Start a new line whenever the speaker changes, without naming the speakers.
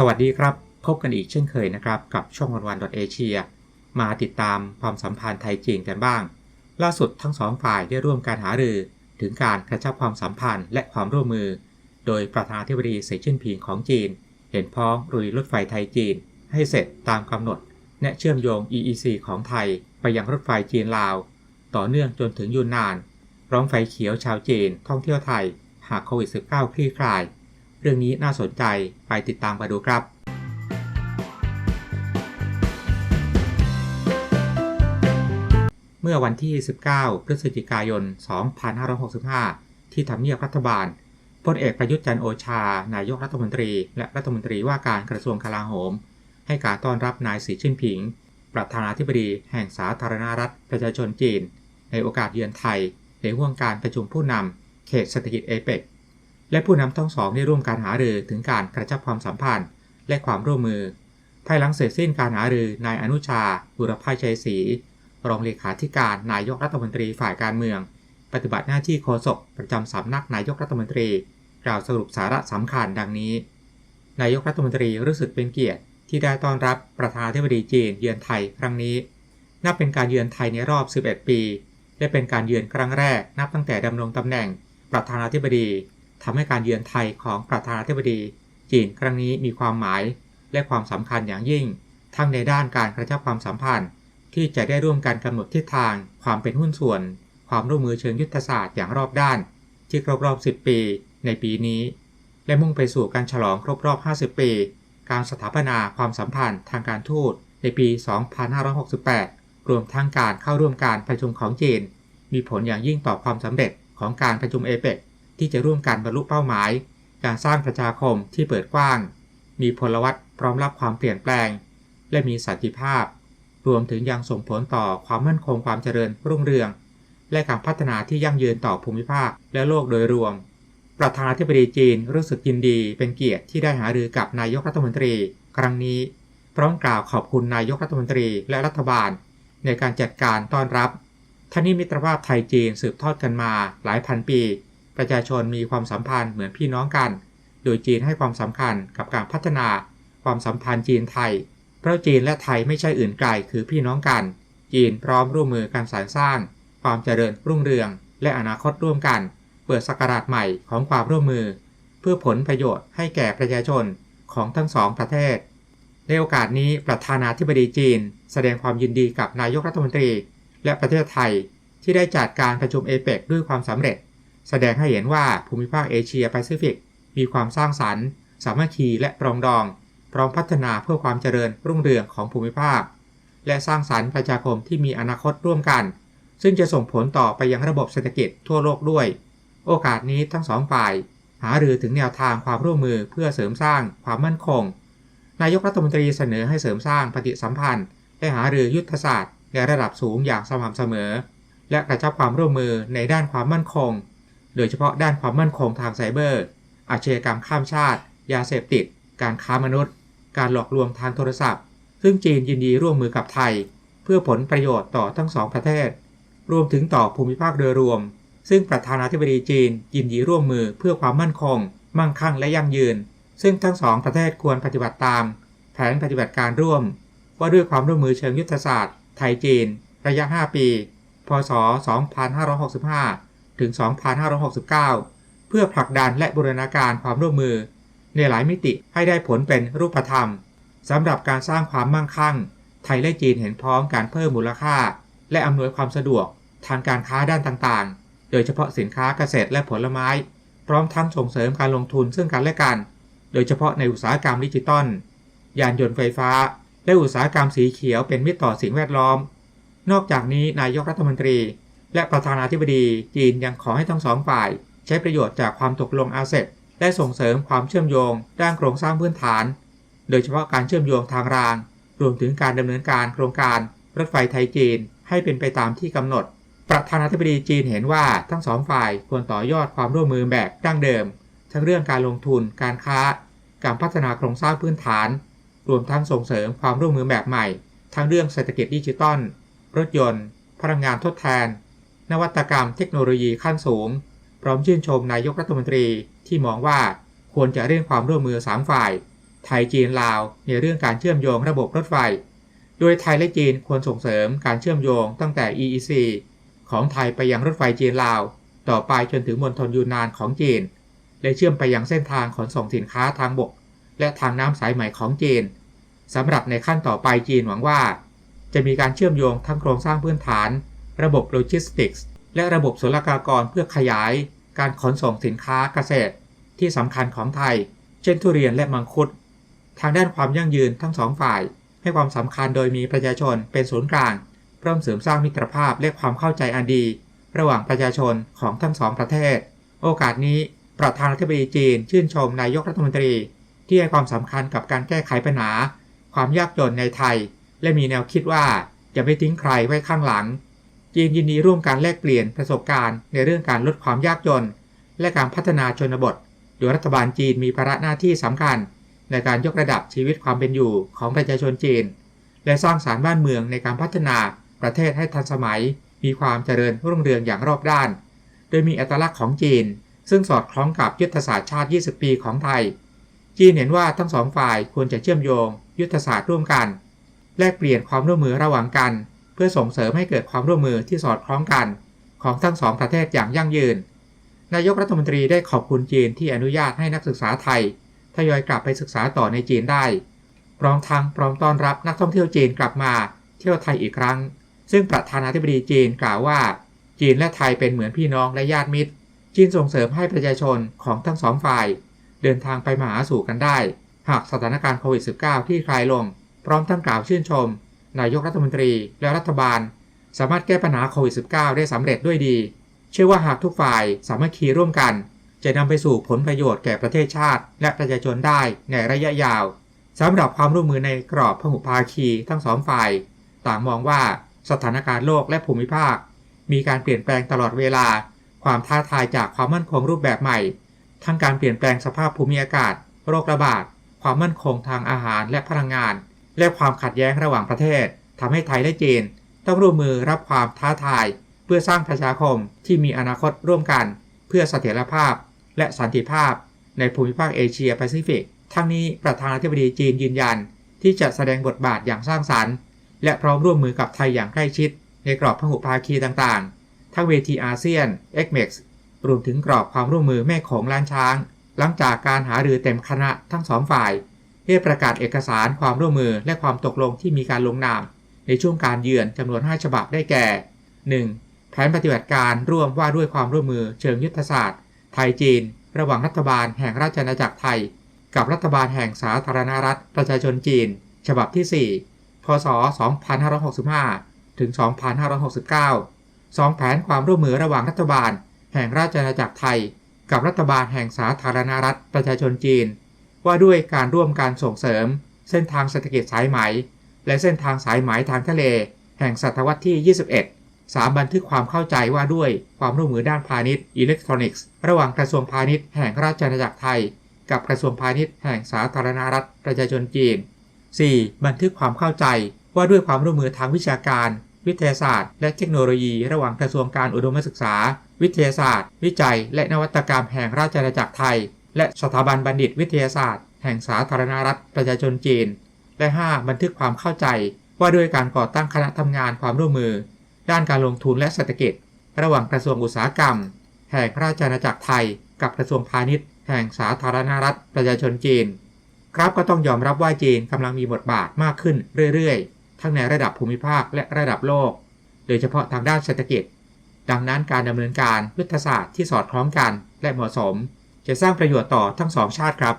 สวัสดีครับ พบกันอีกเช่นเคยนะครับ กับช่องวันวันเอเชียมาติดตามความสัมพันธ์ไทยจีนกันบ้าง ล่าสุดทั้งสองฝ่ายได้ร่วมการหารือ ถึงการกระชับความสัมพันธ์และความร่วมมือ โดยประธานาธิบดีสีจิ้นผิงของจีน เห็นพ้องรุยรถไฟไทยจีน ให้เสร็จตามกำหนด และเชื่อมโยง EEC ของไทย ไปยังรถไฟจีนลาว ต่อเนื่องจนถึงยูนนาน ร้องไฟเขียวชาวจีนท่องเที่ยวไทย หากโควิด -19 คลี่คลาย เรื่องนี้น่าสนใจไปติดตามมาดูครับ เมื่อวันที่ 19 พฤศจิกายน 2565 ที่ทำเนียบรัฐบาลพลเอกประยุทธ์จันโอชา นายกรัฐมนตรี และรัฐมนตรีว่าการกระทรวงกลาโหม ให้การต้อนรับนายสีจิ้นผิง ประธานาธิบดีแห่งสาธารณรัฐประชาชนจีน ในโอกาสเยือนไทย ในห่วงการประชุมผู้นำเขตเศรษฐกิจเอเปก และผู้นำทั้งสองได้ร่วมการหารือถึงการกระชับความสัมพันธ์ และความร่วมมือ ภายหลังเสร็จสิ้นการหารือนายอนุชา บุรพาชัยศรีรองเลขาธิการนายกรัฐมนตรีฝ่ายการเมือง ปฏิบัติหน้าที่โฆษกประจำสำนักนายกรัฐมนตรี กล่าวสรุปสาระสำคัญดังนี้ นายกรัฐมนตรีรู้สึกเป็นเกียรติ ที่ได้ต้อนรับประธานาธิบดีจีนเยือนไทยครั้งนี้ นับเป็นการเยือนไทยในรอบ 11 ปี และเป็นการเยือนครั้งแรกนับตั้งแต่ดำรงตำแหน่งประธานาธิบดี ทำให้การเยือนไทยของประธานาธิบดี จีนครั้งนี้มีความหมายและความสำคัญอย่างยิ่ง ทั้งในด้านการกระชับความสัมพันธ์ ที่จะได้ร่วมกันกำหนดทิศทาง ความเป็นหุ้นส่วน ความร่วมมือเชิงยุทธศาสตร์อย่างรอบด้าน ที่ครบรอบ 10 ปี ในปีนี้ และมุ่งไปสู่การฉลองครบรอบ 50 ปี การสถาปนาความสัมพันธ์ทางการทูตในปี 2568 รวมทั้งการเข้าร่วมการประชุมของจีน มีผลอย่างยิ่งต่อความสำเร็จของการประชุมเอเปก ที่จะร่วมกันบรรลุเป้าหมาย การสร้างประชาคมที่เปิดกว้าง มีพลวัตพร้อมรับความเปลี่ยนแปลง และมีสันติภาพ รวมถึงยังส่งผลต่อความมั่นคงความเจริญรุ่งเรือง และการพัฒนาที่ยั่งยืนต่อภูมิภาคและโลกโดยรวม ประธานาธิบดีจีนรู้สึกยินดีเป็นเกียรติที่ได้หารือกับนายกรัฐมนตรี ครั้งนี้พร้อมกล่าวขอบคุณนายกรัฐมนตรีและรัฐบาล ในการจัดการต้อนรับท่านี้มิตรภาพไทยจีนสืบทอดกันมาหลายพันปี ประชาชนมีความสัมพันธ์เหมือนพี่น้องกัน โดยจีนให้ความสำคัญกับการพัฒนาความสัมพันธ์จีนไทย เพราะจีนและไทยไม่ใช่อื่นไกลคือพี่น้องกัน จีนพร้อมร่วมมือกันสานสร้าง ความเจริญรุ่งเรือง และอนาคตร่วมกัน เปิดสกราชใหม่ของความร่วมมือ เพื่อผลประโยชน์ให้แก่ประชาชนของทั้งสองประเทศ ในโอกาสนี้ประธานาธิบดีจีน แสดงความยินดีกับนายกรัฐมนตรี และประเทศไทยที่ได้จัดการประชุมเอเปกด้วยความสำเร็จ แสดงให้เห็นว่าภูมิภาคเอเชียแปซิฟิกมีความสร้างสรรค์ สามัคคีและปรองดอง พร้อมพัฒนาเพื่อความเจริญรุ่งเรืองของภูมิภาค และสร้างสรรค์ประชาคมที่มีอนาคตร่วมกัน ซึ่งจะส่งผลต่อไปยังระบบเศรษฐกิจทั่วโลกด้วย โอกาสนี้ทั้งสองฝ่าย หารือถึงแนวทางความร่วมมือเพื่อเสริมสร้างความมั่นคง นายกรัฐมนตรีเสนอให้เสริมสร้างปฏิสัมพันธ์ และหารือยุทธศาสตร์ในระดับสูงอย่างสม่ำเสมอ และกระชับความร่วมมือในด้านความมั่นคง โดยเฉพาะด้านความมั่นคงทางไซเบอร์ อาชญากรรมข้ามชาติ ยาเสพติด การค้ามนุษย์ การหลอกลวงทางโทรศัพท์ ซึ่งจีนยินดีร่วมมือกับไทย เพื่อผลประโยชน์ต่อทั้งสองประเทศ รวมถึงต่อภูมิภาคโดยรวม ซึ่งประธานาธิบดีจีนยินดีร่วมมือเพื่อความมั่นคง มั่งคั่งและยั่งยืน ซึ่งทั้งสองประเทศควรปฏิบัติตาม แผนปฏิบัติการร่วม ว่าด้วยความร่วมมือเชิงยุทธศาสตร์ ไทยจีน ระยะ 5 ปี พศ 2565 ถึง 2569 เพื่อผลักดันและบูรณาการความร่วมมือ ในหลายมิติให้ได้ผลเป็นรูปธรรมสำหรับการสร้างความมั่งคั่ง ไทยและจีนเห็นพ้องการเพิ่มมูลค่า และอำนวยความสะดวกทางการค้าด้านต่างๆ โดยเฉพาะสินค้าเกษตรและผลไม้ พร้อมทั้งส่งเสริมการลงทุนซึ่งกันและกัน โดยเฉพาะในอุตสาหกรรมดิจิตอลยานยนต์ไฟฟ้า และอุตสาหกรรมสีเขียวเป็นมิตรต่อสิ่งแวดล้อม นอกจากนี้นายกรัฐมนตรี และประธานาธิบดีจีนยังขอให้ทั้งสองฝ่าย ใช้ประโยชน์จากความตกลงอาเซบและส่งเสริมความเชื่อมโยง ด้านโครงสร้างพื้นฐาน โดยเฉพาะการเชื่อมโยงทางราง รวมถึงการดำเนินการโครงการรถไฟไทยจีนให้เป็นไปตามที่กำหนด ประธานาธิบดีจีนเห็นว่าทั้งสองฝ่ายควรต่อยอดความร่วมมือแบบดั้งเดิม ทั้งเรื่องการลงทุน การค้า การพัฒนาโครงสร้างพื้นฐาน รวมทั้งส่งเสริมความร่วมมือแบบใหม่ ทั้งเรื่องเศรษฐกิจดิจิตอล รถยนต์ พลังงานทดแทน นวัตกรรมเทคโนโลยีขั้นสูง พร้อมชื่นชมนายกรัฐมนตรีที่มองว่าควรจะเร่งความร่วมมือ 3 ฝ่าย ไทยจีนลาวในเรื่องการเชื่อมโยงระบบรถไฟ โดยไทยและจีนควรส่งเสริมการเชื่อมโยงตั้งแต่ EEC ของไทยไปยังรถไฟจีนลาว ต่อไปจนถึงมณฑลยูนนานของจีน และเชื่อมไปยังเส้นทางขนส่งสินค้าทางบก และทางน้ำสายใหม่ของจีนสำหรับในขั้นต่อไปจีนหวังว่า จะมีการเชื่อมโยงทั้งโครงสร้างพื้นฐาน ระบบโลจิสติกส์ และระบบศุลกากรเพื่อขยายการขนส่งสินค้าเกษตร ที่สำคัญของไทย เช่นทุเรียนและมังคุด ทางด้านความยั่งยืนทั้งสองฝ่าย ให้ความสำคัญโดยมีประชาชนเป็นศูนย์กลางเริ่มเสริมสร้างมิตรภาพและความเข้าใจอันดี ระหว่างประชาชนของทั้งสองประเทศ โอกาสนี้ประธานาธิบดีจีนชื่นชมนายกรัฐมนตรี ที่ให้ความสำคัญกับการแก้ไขปัญหา ความยากจนในไทย และมีแนวคิดว่าจะไม่ทิ้งใครไว้ข้างหลัง จีนยินดีร่วมการแลกเปลี่ยนประสบการณ์ในเรื่องการลดความยากจน และการพัฒนาชนบท โดยรัฐบาลจีนมีภาระหน้าที่สำคัญ ในการยกระดับชีวิตความเป็นอยู่ของประชาชนจีน และสร้างสารบ้านเมืองในการพัฒนาประเทศให้ทันสมัย มีความเจริญรุ่งเรืองอย่างรอบด้าน โดยมีอัตลักษณ์ของจีน ซึ่งสอดคล้องกับยุทธศาสตร์ชาติ 20 ปีของไทย จีนเห็นว่าทั้งสองฝ่ายควรจะเชื่อมโยง ยุทธศาสตร์ร่วมกัน แลกเปลี่ยนความร่วมมือระหว่างกัน พื่อส่งเสริมให้เกิดความร่วมมือที่สอดคล้องกันของทั้งสองประเทศอย่างยั่งยืน นายกรัฐมนตรีได้ขอบคุณจีนที่อนุญาตให้นักศึกษาไทยทยอยกลับไปศึกษาต่อในจีนได้ พร้อมทั้งพร้อมต้อนรับนักท่องเที่ยวจีนกลับมาเที่ยวไทยอีกครั้ง ซึ่งประธานาธิบดีจีนกล่าวว่า จีนและไทยเป็นเหมือนพี่น้องและญาติมิตร จีนส่งเสริมให้ประชาชนของทั้งสองฝ่าย เดินทางไปมาหาสู่กันได้ หากสถานการณ์โควิด -19 ที่คลายลง พร้อมทั้งกล่าวชื่นชม นายกรัฐมนตรีและรัฐบาล สามารถแก้ปัญหาโควิด -19 ได้สำเร็จด้วยดี เชื่อว่าหากทุกฝ่ายสามัคคีร่วมกัน จะนำไปสู่ผลประโยชน์แก่ประเทศชาติ และประชาชนได้ในระยะยาวสำหรับความร่วมมือในกรอบพหุภาคีทั้งสองฝ่าย ต่างมองว่าสถานการณ์โลกและภูมิภาค มีการเปลี่ยนแปลงตลอดเวลา ความท้าทายจากความมั่นคงรูปแบบใหม่ ทั้งการเปลี่ยนแปลงสภาพภูมิอากาศ โรคระบาด ความมั่นคงทางอาหารและพลังงาน และความขัดแย้งระหว่างประเทศทำให้ไทยและจีน ต้องร่วมมือรับความท้าทาย เพื่อสร้างประชาคมที่มีอนาคตร่วมกัน เพื่อเสถียรภาพ และสันติภาพ ในภูมิภาคเอเชียแปซิฟิก ทั้งนี้ประธานาธิบดีจีนยืนยัน ที่จะแสดงบทบาทอย่างสร้างสรรค์ และพร้อมร่วมมือกับไทยอย่างใกล้ชิด ในกรอบพหุภาคีต่างๆ ทั้งเวทีอาเซียน XMEX รวมถึงกรอบความร่วมมือแม่ของล้านช้าง หลังจากการหารือเต็มคณะทั้งสองฝ่าย ได้ประกาศเอกสารความร่วมมือและความตกลงที่มีการลงนาม ในช่วงการเยือนจำนวน 5 ฉบับได้แก่ 1. แผนปฏิบัติการร่วมว่าด้วยความร่วมมือเชิงยุทธศาสตร์ ไทยจีน ระหว่างรัฐบาลแห่งราชอาณาจักรไทย กับรัฐบาลแห่งสาธารณรัฐประชาชนจีน ฉบับที่ 4 พศ 2565 ถึง 2569 2 แผนความร่วมมือระหว่างรัฐบาล แห่งราชอาณาจักรไทย กับรัฐบาลแห่งสาธารณรัฐประชาชนจีน ว่าด้วยการร่วมการส่งเสริม เส้นทางเศรษฐกิจสายไหม และเส้นทางสายไหมทางทะเล แห่งศตวรรษที่ 21 3บันทึกความเข้าใจว่าด้วยความร่วมมือด้านพาณิชย์อิเล็กทรอนิกส์ระหว่างกระทรวงพาณิชย์แห่งราชอาณาจักรไทย กับกระทรวงพาณิชย์แห่งสาธารณรัฐประชาชนจีน 4. บันทึกความเข้าใจว่าด้วยความร่วมมือทางวิชาการ วิทยาศาสตร์ และเทคโนโลยี ระหว่างกระทรวงการอุดมศึกษา วิทยาศาสตร์ วิจัย และนวัตกรรมแห่งราชอาณาจักรไทย และสถาบันบัณฑิตวิทยาศาสตร์ แห่งสาธารณรัฐประชาชนจีน และ 5. บันทึกความเข้าใจ ว่าด้วยการก่อตั้งคณะทำงานความร่วมมือ ด้านการลงทุนและเศรษฐกิจ ระหว่างกระทรวงอุตสาหกรรม แห่งราชอาณาจักรไทย กับกระทรวงพาณิชย์ แห่งสาธารณรัฐประชาชนจีน ครับก็ต้องยอมรับว่าจีนกำลังมีบทบาทมากขึ้นเรื่อยๆ ทั้งในระดับภูมิภาคและระดับโลก โดยเฉพาะทางด้านเศรษฐกิจ ดังนั้นการดำเนินการยุทธศาสตร์ที่สอดคล้องกันและเหมาะสม จะสร้างประโยชน์ต่อทั้งสองชาติครับ